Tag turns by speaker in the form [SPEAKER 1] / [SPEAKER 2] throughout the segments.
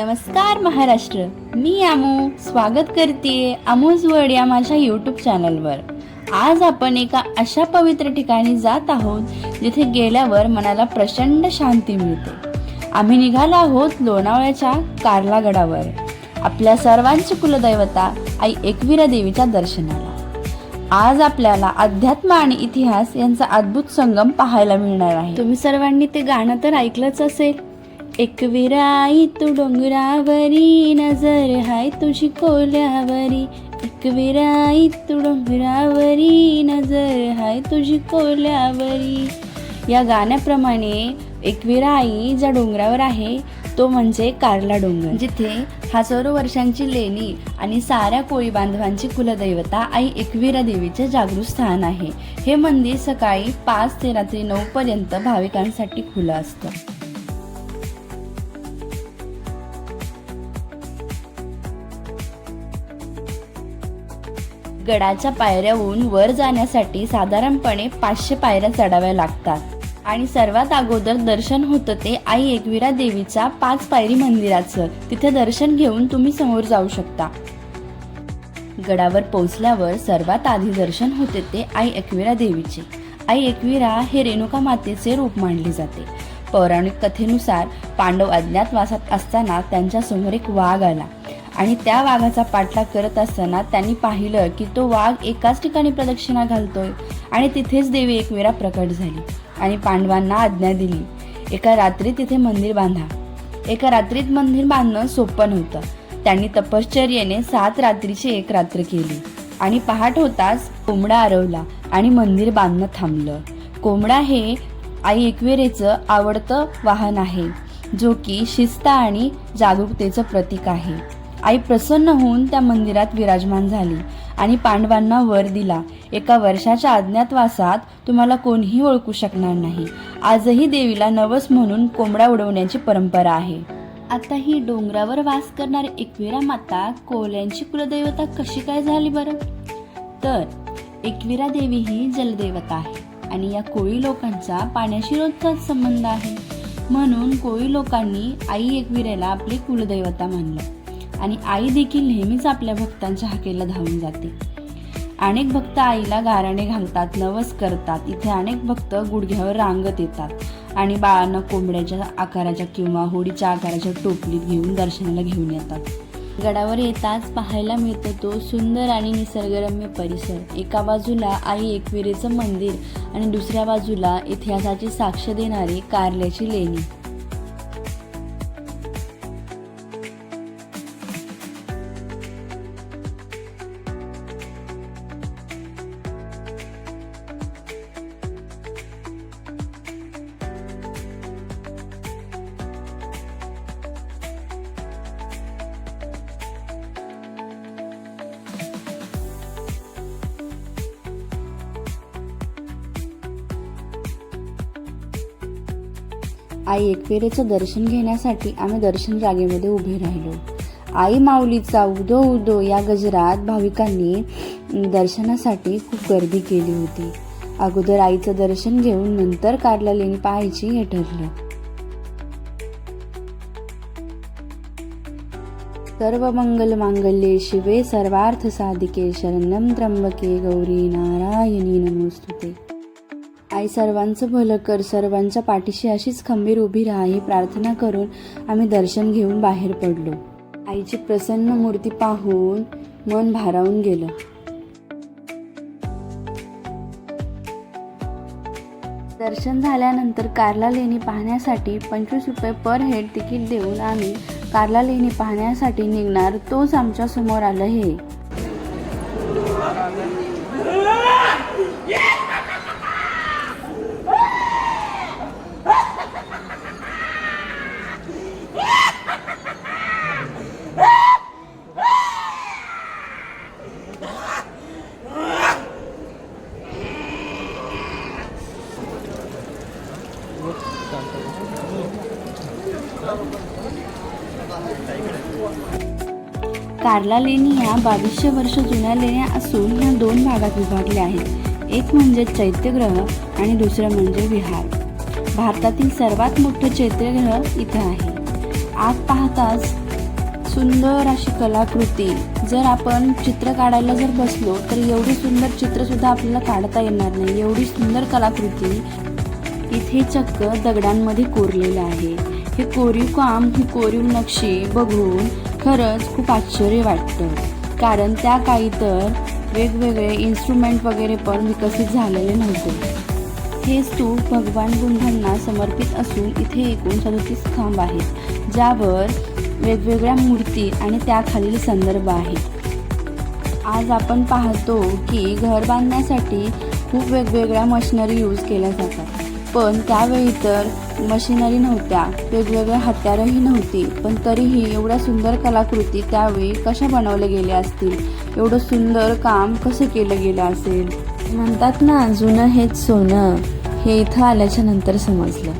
[SPEAKER 1] नमस्कार महाराष्ट्र. मी आमू. स्वागत करते आमोज वर्ड या माझ्या यूट्यूब चॅनलवर आज आपण एका अशा पवित्र ठिकाणी जात आहोत जिथे गेल्यावर मनाला प्रचंड शांती मिळते. आम्ही निघालो आहोत लोणावळ्याच्या कार्लागडावर. आपल्या सर्वांची कुलदैवता आई एकविरा देवीच्या दर्शनाला. आज आपल्याला अध्यात्म आणि इतिहास यांचा अद्भुत संगम पाहायला मिळणार आहे. तुम्ही सर्वांनी ते गाणं तर ऐकलंच असेल. एकविराई तू डोंगरावरी नजर हाय तुझी कोल्यावरी. एकविराई तू डोंगरावरी नजर हाय तुझी कोल्यावरी. या गाण्याप्रमाणे एकविरा आई ज्या डोंगरावर आहे तो म्हणजे कार्ला डोंगर. जिथे हजारो वर्षांची लेणी आणि साऱ्या कोळी बांधवांची कुलदैवता आई एकविरा देवीचे जागृत स्थान आहे. हे मंदिर सकाळी पाच ते रात्री नऊ पर्यंत भाविकांसाठी खुलं असतं. गडाच्या पायऱ्याहून वर जाण्यासाठी साधारणपणे पाचशे पायऱ्या चढाव्या लागतात. आणि सर्वात अगोदर दर्शन होतं ते आई एकविरा देवीच्या पाच पायरी मंदिराचं. तिथे दर्शन घेऊन तुम्ही समोर जाऊ शकता. गडावर पोहोचल्यावर सर्वात आधी दर्शन होते ते आई एकविरा देवीचे. आई एकविरा हे रेणुका मातेचे रूप मानले जाते. पौराणिक कथेनुसार पांडव अज्ञातवासात असताना त्यांच्यासमोर एक वाघ आला. आणि त्या वाघाचा पाठलाग करत असताना त्यांनी पाहिलं की तो वाघ एकाच ठिकाणी प्रदक्षिणा घालतोय आणि तिथेच देवी एकविरा प्रकट झाली आणि पांडवांना आज्ञा दिली. एका रात्री तिथे मंदिर बांधा. एका रात्रीत मंदिर बांधणं सोपं नव्हतं. त्यांनी तपश्चर्येने सात रात्रीची एक रात्र केली आणि पहाट होताच कोंबडा आरवला आणि मंदिर बांधणं थांबलं. कोंबडा हे आई एकवेरेचं आवडतं वाहन आहे जो की शिस्त आणि जागरूकतेचं प्रतीक आहे. आई प्रसन्न होऊन त्या मंदिरात विराजमान झाली आणि पांडवांना वर दिला. एका वर्षाच्या अज्ञातवासात तुम्हाला कोणीही ओळखू शकणार नाही. आजही देवीला नवस म्हणून कोंबडा उडवण्याची परंपरा आहे. आता ही डोंगरावर वास करणारी एकविरा माता कोल्यांची कुलदैवता कशी काय झाली बरं? तर एकविरा देवी ही जलदैवता आहे आणि या कोळी लोकांचा पाण्याशी रोजचाच संबंध आहे. म्हणून कोळी लोकांनी आई एकविरेला आपली कुलदैवता मानलं. आणि आई देखील नेहमीच आपल्या भक्तांच्या हाकेला धावून जाते. अनेक भक्त आईला गाराणे घालतात नवस करतात. इथे अनेक भक्त गुडघ्यावर रांगत येतात आणि बाळांना कोंबड्याच्या आकाराच्या किंवा होडीच्या आकाराच्या टोपलीत घेऊन दर्शनाला घेऊन येतात. गडावर येताच पाहायला मिळतो तो सुंदर आणि निसर्गरम्य परिसर. एका बाजूला आई एकविरेचं मंदिर आणि दुसऱ्या बाजूला इतिहासाची साक्ष देणारी कारल्याची लेणी. आई एकविरेचं दर्शन घेण्यासाठी आम्ही दर्शन जागेमध्ये उभे राहिलो. आई माऊलीचा उदो उदो या गजरात भाविकांनी दर्शनासाठी खूप गर्दी केली होती. अगोदर आईचं दर्शन घेऊन नंतर कारला लेणी पाहायची हे ठरलं. सर्व मंगल मांगल्ये शिवे सर्वार्थ साधिके शरणम त्र्यंबके गौरी नारायणी नमोस्तुते. आई सर्वांचं भलं कर सर्वांच्या पाठीशी अशीच खंबीर उभी राहा ही प्रार्थना करून आम्ही दर्शन घेऊन बाहेर पडलो. आईची प्रसन्न मूर्ती पाहून मन भारावून गेलं. दर्शन झाल्यानंतर कार्ला लेणी पाहण्यासाठी पंचवीस रुपये पर हेड तिकीट देऊन आम्ही कार्ला लेणी पाहण्यासाठी निघणार तोच आमच्यासमोर आलं हे. कार्ला लेणी ह्या बावीसशे वर्ष जुन्या लेण्या असून ह्या दोन भागात विभागल्या आहेत. एक म्हणजे चैत्यग्रह आणि दुसरं म्हणजे विहार. भारतातील सर्वात मोठं चैत्यग्रह इथं आहे. आत पाहताच सुंदर अशी कलाकृती. जर आपण चित्र काढायला जर बसलो तर एवढी सुंदर चित्रसुद्धा आपल्याला काढता येणार नाही. एवढी सुंदर कलाकृती इथे चक्क दगडांमध्ये कोरलेलं आहे. हे कोरीव काम ही कोरीव नक्षी बघून खरंच खूप आश्चर्य वाटतं. कारण त्या काळी तर वेगवेगळे इन्स्ट्रुमेंट वगैरे पण विकसित झालेले नव्हते. हे स्तूप भगवान बुद्धांना समर्पित असून इथे एकूण सदतीस खांब आहेत ज्यावर वेगवेगळ्या मूर्ती आणि त्याखालील संदर्भ आहेत. आज आपण पाहतो की घर बांधण्यासाठी खूप वेगवेगळ्या मशिनरी यूज केल्या जातात. पण त्यावेळी तर मशिनरी नव्हत्या. वेगवेगळ्या हत्यारंही नव्हती. पण तरीही एवढ्या सुंदर कलाकृती त्यावेळी कशा बनवल्या गेल्या असतील? एवढं सुंदर काम कसं केलं गेलं असेल? म्हणतात ना जुनं हेच सोनं. हे इथं आल्याच्यानंतर समजलं.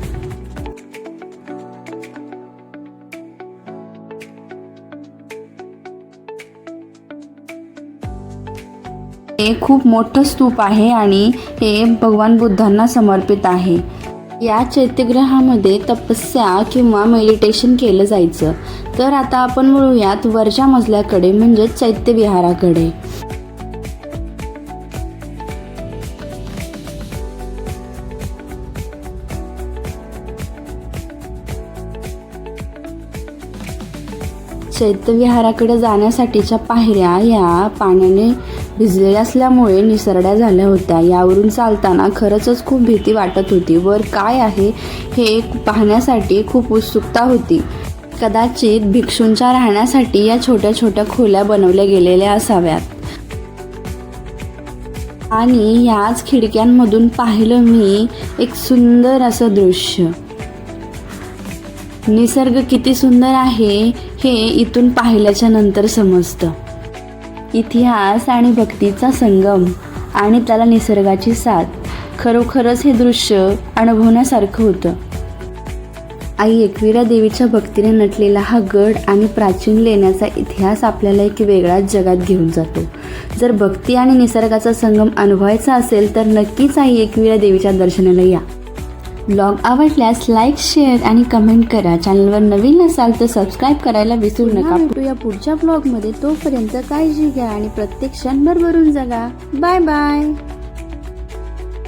[SPEAKER 1] हे खूप मोठं स्तूप आहे आणि हे भगवान बुद्धांना समर्पित आहे. या चैत्यग्रहामध्ये तपस्या किंवा मेडिटेशन केलं जायचं. तर आता आपण वळूयात वरच्या मजल्याकडे म्हणजेच चैत्यविहाराकडे. चैत्यविहाराकडे जाण्यासाठीच्या पायऱ्या या पाण्याने भिजलेल्या असल्यामुळे निसरड्या झाल्या होत्या. यावरून चालताना खरंच खूप भीती वाटत होती. वर काय आहे हे पाहण्यासाठी खूप उत्सुकता होती. कदाचित भिक्षूंच्या राहण्यासाठी या छोट्या छोट्या खोल्या बनवल्या गेलेल्या असाव्यात. आणि याच खिडक्यांमधून पाहिलं मी एक सुंदर असं दृश्य. निसर्ग किती सुंदर आहे हे इथून पाहिल्याच्या नंतर समजतं. इतिहास आणि भक्तीचा संगम आणि त्याला निसर्गाची साथ. खरोखरच हे दृश्य अनुभवण्यासारखं होतं. आई एकविरा देवीच्या भक्तीने नटलेला हा गड आणि प्राचीन लेण्याचा इतिहास आपल्याला एक वेगळ्याच जगात घेऊन जातो. जर भक्ती आणि निसर्गाचा संगम अनुभवायचा असेल तर नक्कीच आई एकविरा देवीच्या दर्शनाला या. ब्लॉग आवडल्यास लाईक शेअर आणि कमेंट करा. चॅनलवर नवीन असाल तर सबस्क्राईब करायला विसरू नका. भेटूया पुढच्या ब्लॉगमध्ये. तोपर्यंत काळजी घ्या आणि प्रत्येक क्षण भरभरून जगा. Bye bye.